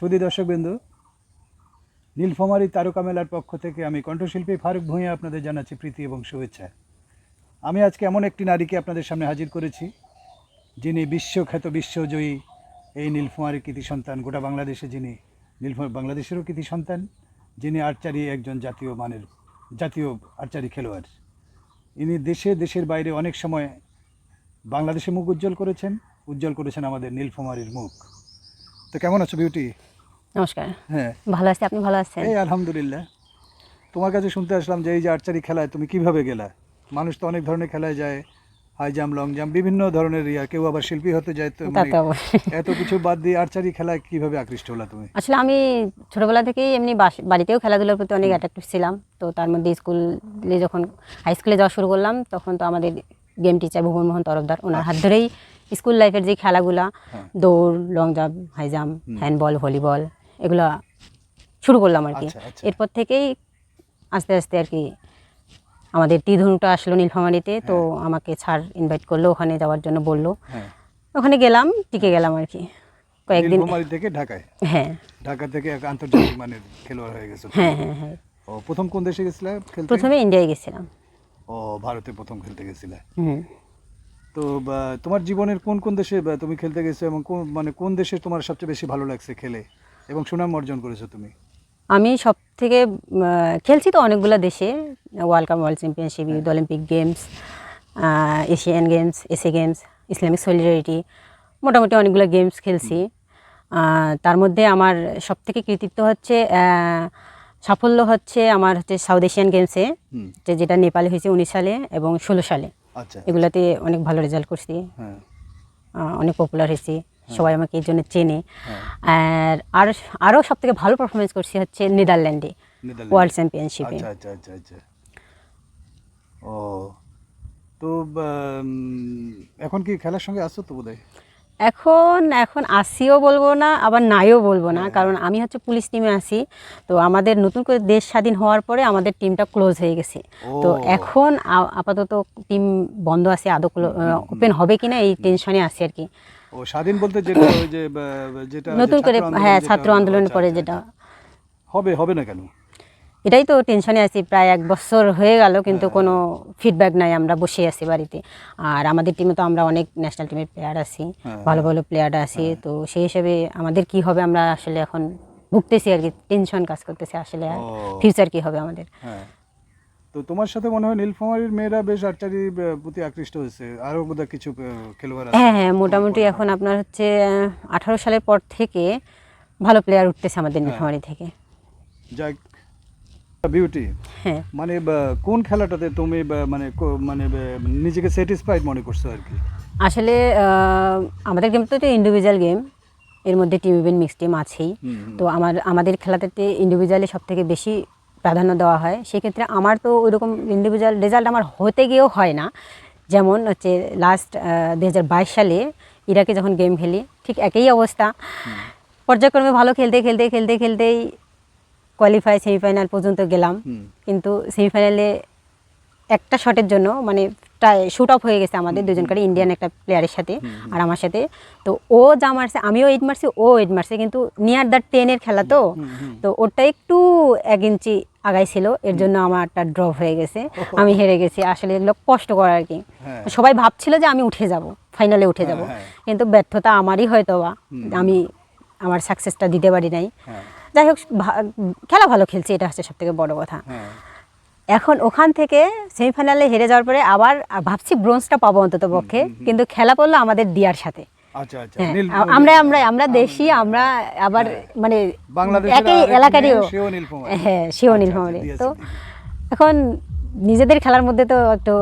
সুদী দর্শকবৃন্দু, নীলফামারী তারকা মেলার পক্ষ থেকে আমি কণ্ঠশিল্পী ফারুক ভূঁইয়া আপনাদের জানাচ্ছি প্রীতি এবং শুভেচ্ছা। আমি আজকে এমন একটি নারীকে আপনাদের সামনে হাজির করেছি, যিনি বিশ্বখ্যাত বিশ্বজয়ী এই নীলফামারী কৃতি সন্তান, গোটা বাংলাদেশে যিনি নীলফামারী বাংলাদেশেরও কৃতি সন্তান, যিনি আর্চারি একজন জাতীয় মানের, জাতীয় আর্চারি খেলোয়াড়। ইনি দেশে, দেশের বাইরে অনেক সময় বাংলাদেশে মুখ উজ্জ্বল করেছেন উজ্জ্বল করেছেন আমাদের নীলফামারীর মুখ। তো কেমন আছো বিউটি? নমস্কার। হ্যাঁ। ভালো আছি আপনি ভালো আছেন? এই আলহামদুলিল্লাহ। তোমার কাছে শুনতে আসলাম যে এই যে আর্চারি খেলায় তুমি কীভাবে গেলা? মানুষ তো অনেক ধরনের খেলায় যায় হাই জাম্প লং জাম্প বিভিন্ন ধরনের ইয়া কেউ আবার শিল্পী হতে যায় তো মানে। এত কিছু বাদ দিয়ে আর্চারি খেলায় কীভাবে আকৃষ্ট হলা তুমি? আসলে আমি ছোটবেলা থেকেই এমনি বাড়িতেও খেলাধুলার প্রতি অনেক অ্যাট্রাক্টিভ ছিলাম। তো তার মধ্যে স্কুলে যখন হাই স্কুলে যাওয়া শুরু করলাম তখন তো আমাদের গেম টিচার ভুবন মোহন তরফদার ওনার হাত ধরেই স্কুল লাইফের যে খেলাগুলা হ্যাঁ। দৌড় long jump high jump handball volleyball এগুলা শুরু করলাম আর কি। আচ্ছা, আচ্ছা। এরপর থেকেই আস্তে আস্তে আর কি আমাদের টি ধনুটা আসলো নীলফামারিতে তো আমাকে ছাড় ইনভাইট করল ওখানে যাওয়ার জন্য বলল। হ্যাঁ। ওখানে গেলাম টিকে গেলাম আর কি। কয়েকদিন থেকে ঢাকায়? হ্যাঁ। ঢাকা থেকে এক আন্তর্জাতিক মানের খেলোয়াড় হয়ে গেছো। হ্যাঁ হ্যাঁ হ্যাঁ। ও প্রথম কোন দেশে গেছিলে খেলতে? প্রথমে ইন্ডিয়ায় গেছিলাম। ও ভারতে প্রথম খেলতে গেছিলে। হুম। তো তোমার জীবনের কোন কোন দেশে তুমি খেলতে গেছো এবং কোন মানে কোন দেশে তোমার সবচেয়ে বেশি ভালো লাগছে খেলে? এবং সুনাম অর্জন করেছ তুমি? আমি সব থেকে খেলছি তো অনেকগুলো দেশে world cup world championship youth Olympic games Asian games SA games Islamic solidarity মোটামুটি অনেকগুলো গেমস খেলছি। তার মধ্যে আমার সব থেকে কৃতিত্ব হচ্ছে সাফল্য হচ্ছে আমার হচ্ছে সাউথ এশিয়ান গেমসে যে- যেটা নেপালে হয়েছে উনিশ সালে এবং ষোলো সালে। আচ্ছা। এগুলাতে অনেক ভালো রেজাল্ট করছি। হ্যাঁ। অনেক পপুলার হয়েছি। সবাই আমাকে এই জন্য চেনে। হ্যাঁ। আর আরও আরও সব থেকে ভালো পারফরমেন্স করছি হচ্ছে নেদারল্যান্ডে ওয়ার্ল্ড চ্যাম্পিয়নশিপে আচ্ছা আচ্ছা আচ্ছা আচ্ছা। ও তো এখন কি খেলার সঙ্গে আসছো তো বোধহয়? এখন এখন আসিও বলব না আবার নাইও বলব না কারণ আমি হচ্ছে পুলিশ টিমে আছি। তো আমাদের নতুন করে দেশ স্বাধীন হওয়ার পরে আমাদের টিমটা ক্লোজ হয়ে গেছে। তো এখন আপাতত টিম বন্ধ আছে আদৌ ওপেন হবে কিনা এই টেনশনে আছি আর কি। ও স্বাধীন বলতে যেটা ওই যে যেটা নতুন করে হ্যাঁ ছাত্র আন্দোলনের আচ্ছা, পরে আচ্ছা, যেটা। আচ্ছা। হবে হবে না কেন? এটাই তো টেনশনে আছি প্রায় এক বছর হয়ে গেল কিন্তু কোনো ফিডব্যাক নাই আমরা বসে আছি বাড়িতে। আর আমাদের টিমে তো আমরা অনেক ন্যাশনাল টিমের প্লেয়ার আছি হ্যাঁ, ভালো ভালো প্লেয়ার আছি তো সেই হিসেবে আমাদের কি হবে আমরা আসলে এখন ভুগতেছি আর কি টেনশন কাজ করতেছি আসলে ও। ফিউচার কি হবে আমাদের। হ্যাঁ। তো তোমার সাথে মনে হয় নীলফামারীর মেয়েরা বেশ আর্চারি প্রতি আকৃষ্ট হয়েছে আরও বোধহয় কিছু খেলোয়াড় হ্যাঁ হ্যাঁ মোটামুটি এখন আপনার হচ্ছে আঠারো সালের পর থেকে ভালো প্লেয়ার উঠতেছে হ্যাঁ। আমাদের নীলফামারী থেকে। যাক বিউটি হ্যাঁ। মানে কোন খেলাটাতে তুমি মানে মানে নিজেকে স্যাটিসফাইড মনে করছ আর কি? আসলে আমাদের গেম তো ইন্ডিভিজুয়াল গেম এর মধ্যে টিম ইভেন্ট মিক্স টিম আছেই। তো আমার আমাদের খেলাতে ইন্ডিভিজুয়ালি সব থেকে বেশি প্রাধান্য দেওয়া হয়। সেক্ষেত্রে আমার তো ওইরকম ইন্ডিভিজুয়াল রেজাল্ট আমার হতে গিয়েও হয় না। যেমন হচ্ছে লাস্ট দু হাজার বাইশ সালে ইরাকে যখন গেম খেলি ঠিক একই অবস্থা। পর্যায়ক্রমে ভালো খেলতে খেলতে খেলতে খেলতেই কোয়ালিফাই সেমিফাইনাল পর্যন্ত গেলাম। কিন্তু সেমিফাইনালে একটা শটের জন্য মানে শুট অফ হয়ে গেছে আমাদের দুজনকারই ইন্ডিয়ান একটা প্লেয়ারের সাথে আর আমার সাথে। তো ও যা মারছে আমিও এইট মারছি ও এইট মারছে। কিন্তু নিয়ার দ্য টেনের খেলা তো। তো ওটা একটু এক ইঞ্চি আগাই ছিল। এর জন্য আমারটা ড্রপ হয়ে গেছে। আমি হেরে গেছি। আসলে এগুলো কষ্ট করা আর কি। হ্যাঁ। সবাই ভাবছিল যে আমি উঠে যাব ফাইনালে উঠে যাব। হ্যাঁ, কিন্তু ব্যর্থতা আমারই হয়তো বা আমি আমার সাকসেসটা দিতে পারি নাই। হ্যাঁ। যাই হোক খেলা ভালো খেলছি এটা হচ্ছে সব থেকে বড় কথা। হ্যাঁ। এখন ওখান থেকে সেমিফাইনালে হেরে যাওয়ার পরে আবার ভাবছি ব্রোঞ্জটা পাবো অন্তত পক্ষে কিন্তু খেলা পড়ল আমাদের দিয়ার সাথে। আচ্ছা আচ্ছা হ্যাঁ, আমরা আমরা আমরা দেশি আমরা আবার মানে একই এলাকারই। হ্যাঁ সেও আচ্ছা, নীলফামারী তো এখন নিজেদের খেলার মধ্যে তো একটু